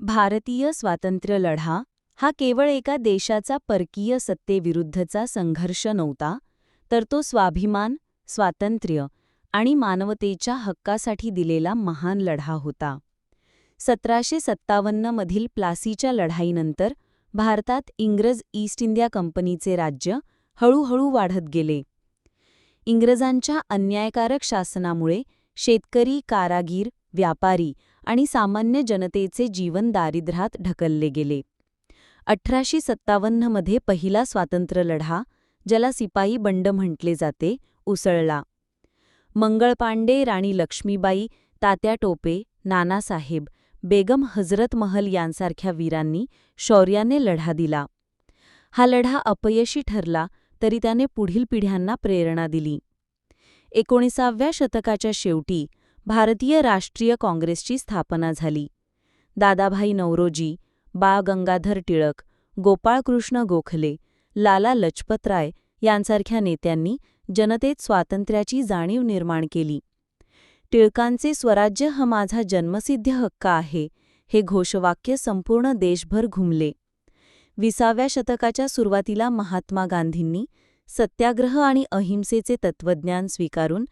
भारतीय स्वातंत्र्य लढा हा केवळ एका देशाचा परकीय सत्तेविरुद्धचा संघर्ष नव्हता तर तो स्वाभिमान स्वातंत्र्य आणि मानवतेच्या हक्कासाठी दिलेला महान लढा होता. सतराशे सत्तावन्नमधील प्लासीच्या लढाईनंतर भारतात इंग्रज ईस्ट इंडिया कंपनीचे राज्य हळूहळू वाढत गेले. इंग्रजांच्या अन्यायकारक शासनामुळे शेतकरी कारागीर व्यापारी आणि सामान्य जनतेचे जीवन दारिद्र्यात ढकलले गेले. अठराशे सत्तावन्नमध्ये पहिला स्वातंत्र्यलढा ज्याला सिपाई बंड म्हटले जाते उसळला. मंगळपांडे राणी लक्ष्मीबाई तात्या टोपे नानासाहेब बेगम हजरत महल यांसारख्या वीरांनी शौर्याने लढा दिला. हा लढा अपयशी ठरला तरी त्याने पुढील पिढ्यांना प्रेरणा दिली. एकोणीसाव्या शतकाच्या शेवटी भारतीय राष्ट्रीय काँग्रेसची स्थापना झाली. दादाभाई नवरोजी बाळ गंगाधर टिळक गोपाळकृष्ण गोखले लाला लजपतराय यांसारख्या नेत्यांनी जनतेत स्वातंत्र्याची जाणीव निर्माण केली. टिळकांचे स्वराज्य हा माझा जन्मसिद्ध हक्क आहे हे घोषवाक्य संपूर्ण देशभर घुमले. विसाव्या शतकाच्या सुरुवातीला महात्मा गांधींनी सत्याग्रह आणि अहिंसेचे तत्त्वज्ञान स्वीकारून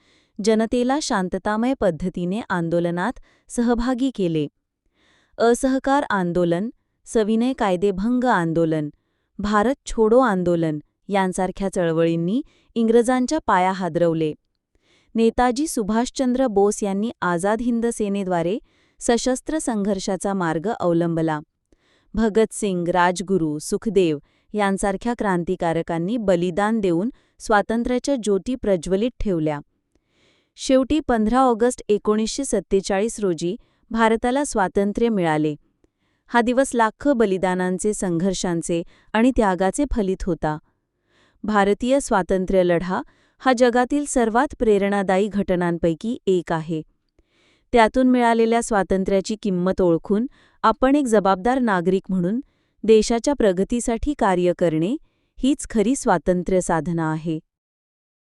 जनतेला शांततामय पद्धतीने आंदोलनात सहभागी केले. असहकार आंदोलन सविनय कायदेभंग आंदोलन भारत छोडो आंदोलन यांसारख्या चळवळींनी इंग्रजांच्या पाया हादरवले. नेताजी सुभाषचंद्र बोस यांनी आझाद हिंद सेनेद्वारे सशस्त्र संघर्षाचा मार्ग अवलंबला. भगतसिंग राजगुरू सुखदेव यांसारख्या क्रांतिकारकांनी बलिदान देऊन स्वातंत्र्याच्या ज्योती प्रज्वलित ठेवल्या. शेवटी पंधरा ऑगस्ट एकोणीसशे सत्तेचाळीस रोजी भारताला स्वातंत्र्य मिळाले. हा दिवस लाख बलिदानांचे संघर्षांचे आणि त्यागाचे फलित होता. भारतीय स्वातंत्र्य लढा हा जगातील सर्वात प्रेरणादायी घटनांपैकी एक आहे. त्यातून मिळालेल्या स्वातंत्र्याची किंमत ओळखून आपण एक जबाबदार नागरिक म्हणून देशाच्या प्रगतीसाठी कार्य करणे हीच खरी स्वातंत्र्य साधना आहे.